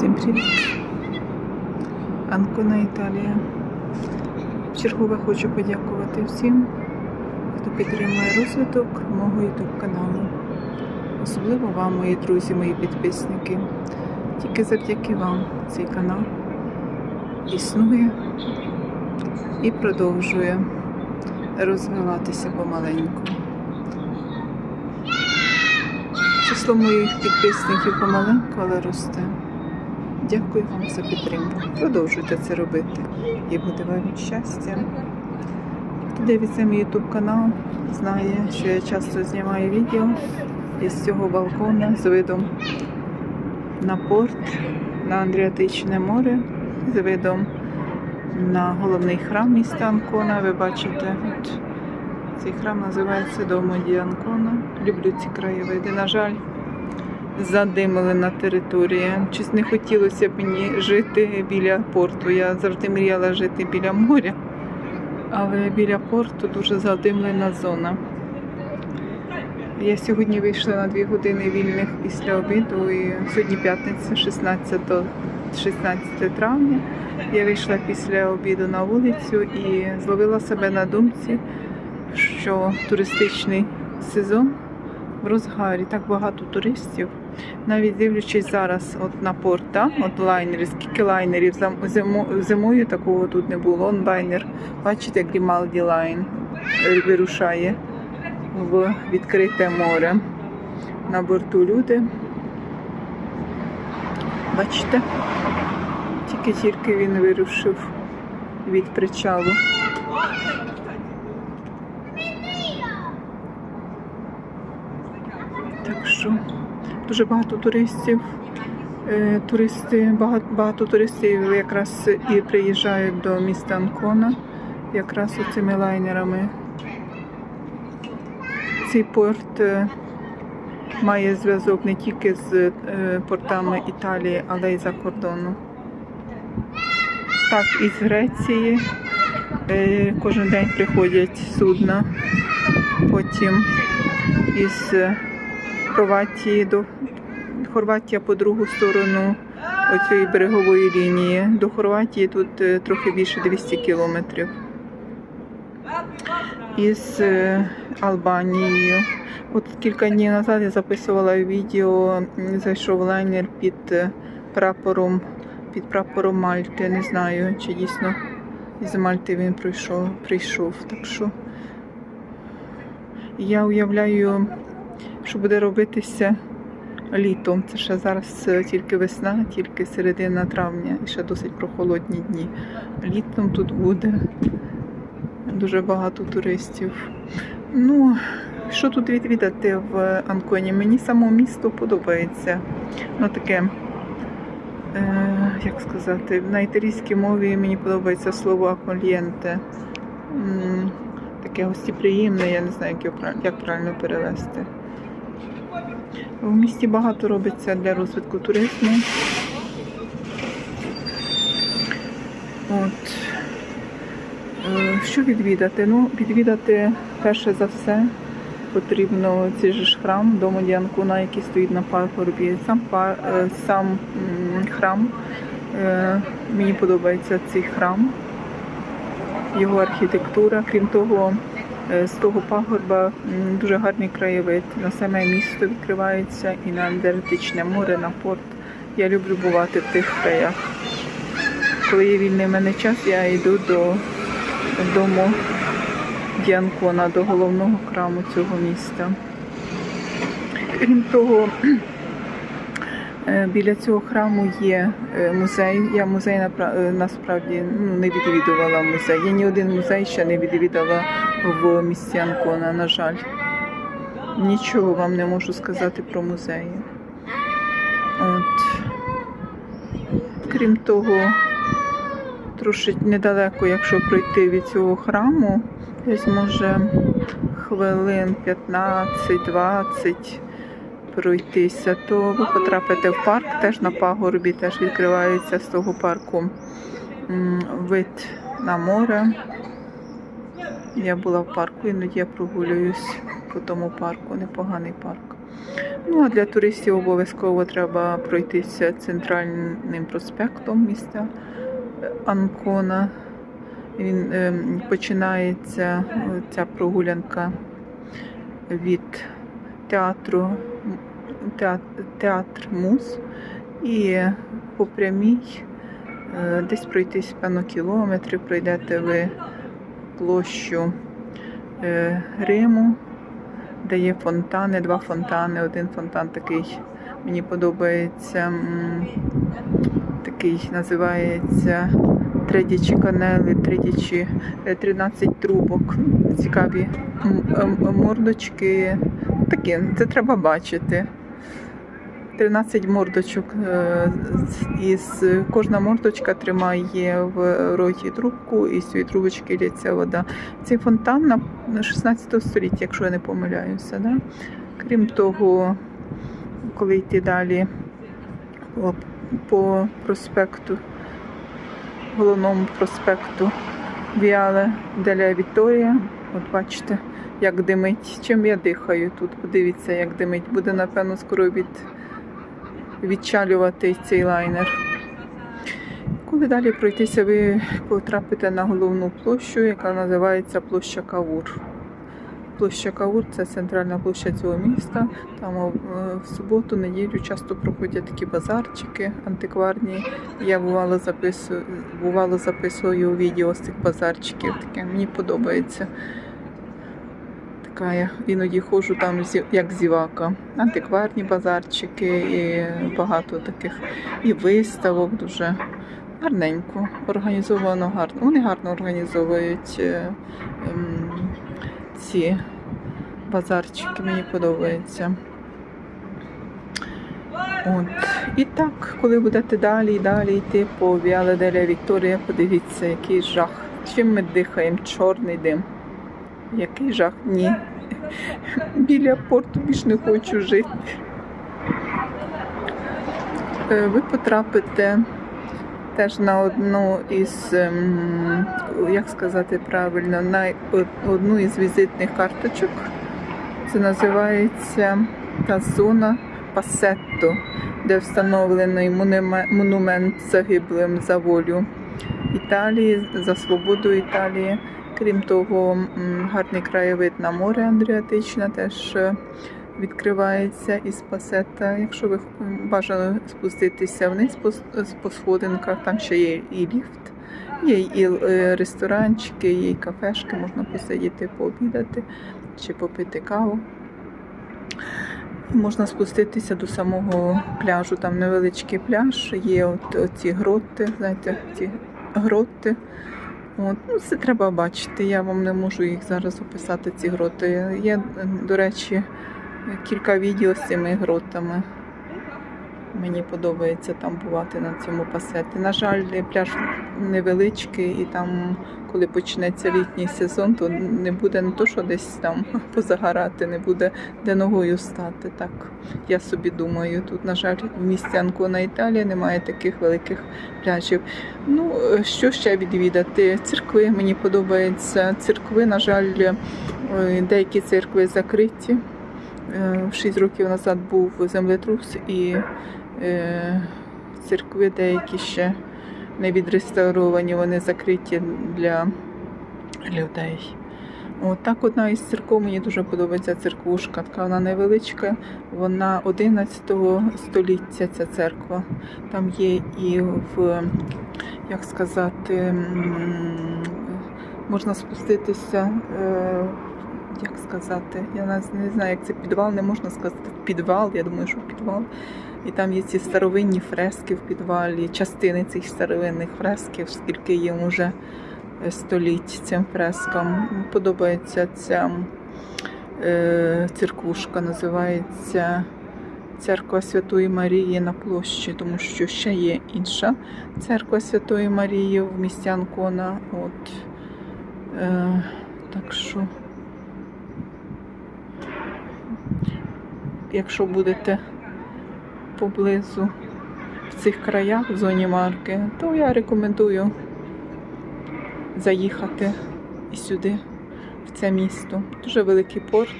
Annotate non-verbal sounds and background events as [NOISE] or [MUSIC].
Всім привіт! Анкона Італія. Чергове хочу подякувати всім, хто підтримує розвиток мого YouTube каналу. Особливо вам, мої друзі, мої підписники. Тільки завдяки вам цей канал існує і продовжує розвиватися помаленьку. Число моїх підписників помаленьку, але росте. Дякую вам за підтримку. Продовжуйте це робити. І буде вам щастя. Хто мій YouTube канал, знає, що я часто знімаю відео із цього балкона з видом на порт, на Андріатичне море, з видом на головний храм міста Анкона. Ви бачите, от цей храм називається Домо Ді Анкона. Люблю ці краєвиди. На жаль, задимлена територія. Щось не хотілося б мені жити біля порту. Я завжди мріяла жити біля моря, але біля порту дуже задимлена зона. Я сьогодні вийшла на дві години вільних після обіду. І сьогодні п'ятниця, 16, 16 травня. Я вийшла після обіду на вулицю і зловила себе на думці, що туристичний сезон в розгарі, так багато туристів. Навіть дивлячись зараз от на порт, да? от лайнери, скільки лайнерів зимо- зимою такого тут не було. Он лайнер, бачите, Line е, вирушає в відкрите море. На борту люди. Бачите? Тільки-тільки він вирушив від причалу. Так що дуже багато туристів. Е, Туристи, багато, багато туристів якраз і приїжджають до міста Анкона, якраз цими лайнерами. Цей порт е, має зв'язок не тільки з е, портами Італії, але й за кордону. Так, із Греції кожен день приходять судна, потім із Хорватії до Хорватія по другу сторону оцієї берегової лінії. До Хорватії тут е, трохи більше 200 кілометрів. Із е, Албанією. От кілька днів назад я записувала відео, зайшов лайнер під е, прапором, під прапором Мальти. Не знаю, чи дійсно із Мальти він прийшов. прийшов. Так що я уявляю, що буде робитися літом. Це ще зараз е, тільки весна, тільки середина травня і ще досить прохолодні дні. Літом тут буде дуже багато туристів. Ну, що тут відвідати в Анконі? Мені само місто подобається. Ну таке, е, як сказати, на італійській мові мені подобається слово акольєнте. Таке гостєприємне, я не знаю, як, його як правильно перевести. В місті багато робиться для розвитку туризму. От. Е, Що відвідати? Ну, відвідати перше за все потрібно цей же храм дому Діанкуна, який стоїть на пагорбі. Сам, па- е, сам храм. е, Мені подобається цей храм, його архітектура. Крім того, е, з того пагорба дуже гарний краєвид. На саме місто відкривається і на Адриатичне море, на порт. Я люблю бувати в тих краях. Коли є вільний в мене час, я йду до дому Діанкона, до головного храму цього міста. Крім того, біля цього храму є е, музей. Я музей е, насправді ну, не відвідувала музей. Я ні один музей ще не відвідала в місті Анкона, на жаль. Нічого вам не можу сказати про музеї. От. Крім того, трошки недалеко, якщо пройти від цього храму, десь може хвилин 15-20 пройтися, то ви потрапите в парк, теж на пагорбі, теж відкривається з того парку вид на море. Я була в парку, іноді я прогулююсь по тому парку, непоганий парк. Ну а для туристів обов'язково треба пройтися центральним проспектом міста Анкона. Він ем, починається е, ця прогулянка від театру театр, театр Муз і по прямій е, десь пройтись певно кілометрів, пройдете ви площу е, Риму, де є фонтани, два фонтани. Один фонтан такий мені подобається, такий називається Тридячі канели, тридячі, е, 13 трубок. Цікаві мордочки. Такі, це треба бачити. 13 мордочок. е, Із кожна мордочка тримає в роті трубку, і з цієї трубочки лється вода. Цей фонтан на 16 століття, якщо я не помиляюся. Да? Крім того, коли йти далі по, по проспекту, головному проспекту Віале Деля Віторія, от бачите, як димить. Чим я дихаю тут? Подивіться, як димить. Буде, напевно, скоро від, відчалювати цей лайнер. Коли далі пройтися, ви потрапите на головну площу, яка називається площа Кавур. Площа Кавур це центральна площа цього міста. Там е, в суботу, неділю часто проходять такі базарчики антикварні. Я бувало записую, бувало записую відео з цих базарчиків. Таке мені подобається. Така іноді ходжу там як зівака. Антикварні базарчики і багато таких і виставок дуже гарненько, організовано гарно. Вони гарно організовують е, ем, ці базарчики, мені подобається. От. І так, коли будете далі і далі йти по Віале Деля Вікторія, подивіться, який жах. Чим ми дихаємо? Чорний дим. Який жах? Ні. Біля порту більш не хочу жити. Е, Ви потрапите теж на одну із, ем, як сказати правильно, на одну із візитних карточок. Це називається та зона Пасетто, де встановлений монумент загиблим за волю Італії, за свободу Італії. Крім того, гарний краєвид на море Адріатичне теж е, відкривається із пасета. Якщо ви бажано спуститися вниз по, сходинках, там ще є і ліфт, є і е, ресторанчики, є і кафешки, можна посидіти, пообідати чи попити каву. Можна спуститися до самого пляжу. Там невеличкий пляж, є от ці гроти, знаєте, ці гроти. От, ну, це треба бачити. Я вам не можу їх зараз описати, ці гроти. Є, до речі, кілька відео з цими гротами. Мені подобається там бувати на цьому пасеті. На жаль, пляж невеличкий, і там, коли почнеться літній сезон, то не буде не то, що десь там [LAUGHS] позагорати, не буде де ногою стати. Так я собі думаю. Тут, на жаль, в місті Анкона Італія немає таких великих пляжів. Ну, що ще відвідати? Церкви мені подобаються. Церкви, на жаль, е, деякі церкви закриті. Е, 6 років назад був землетрус і церкви деякі ще не відреставровані, вони закриті для людей. От так одна із церков мені дуже подобається церквушка. Така вона невеличка, вона 11 століття ця церква. Там є і в, як сказати, можна спуститися, е, як сказати, я не знаю, як це підвал, не можна сказати підвал, я думаю, що підвал. І там є ці старовинні фрески в підвалі, частини цих старовинних фресків, скільки їм уже століть цим фрескам. Подобається ця е, церквушка, називається Церква Святої Марії на площі, тому що ще є інша церква Святої Марії в місті Анкона. От, е, так що, якщо будете поблизу в цих краях, в зоні марки, то я рекомендую заїхати і сюди, в це місто. Дуже великий порт.